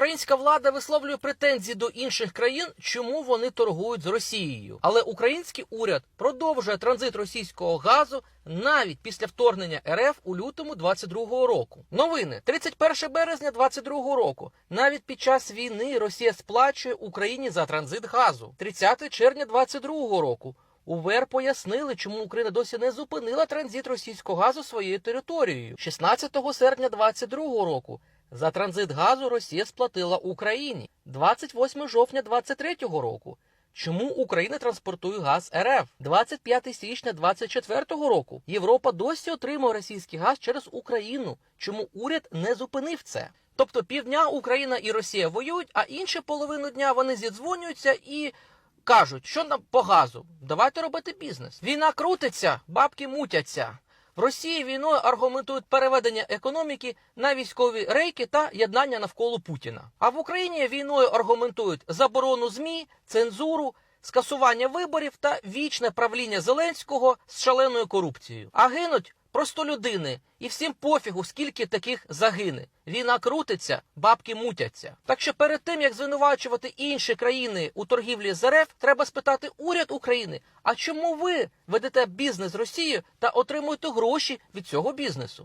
Українська влада висловлює претензії до інших країн, чому вони торгують з Росією. Але український уряд продовжує транзит російського газу навіть після вторгнення РФ у лютому 22-го року. Новини 31 березня 22-го року. Навіть під час війни Росія сплачує Україні за транзит газу. 30 червня 22-го року. УВР пояснили, чому Україна досі не зупинила транзит російського газу своєю територією. 16 серпня 22-го року за транзит газу Росія сплатила Україні. 28 жовтня 23-го року. Чому Україна транспортує газ РФ? 25 січня 24-го року. Європа досі отримує російський газ через Україну. Чому уряд не зупинив це? Тобто півдня Україна і Росія воюють, а іншу половину дня вони зідзвонюються і кажуть, що нам по газу. Давайте робити бізнес. Війна крутиться, бабки мутяться. В Росії війною аргументують переведення економіки на військові рейки та єднання навколо Путіна. А в Україні війною аргументують заборону змі, цензуру, скасування виборів та вічне правління Зеленського з шаленою корупцією. А гинуть просто людини, і всім пофігу, скільки таких загине. Війна крутиться, бабки мутяться. Так що перед тим як звинувачувати інші країни у торгівлі з РФ, треба спитати уряд України: а чому ви ведете бізнес з Росією та отримуєте гроші від цього бізнесу?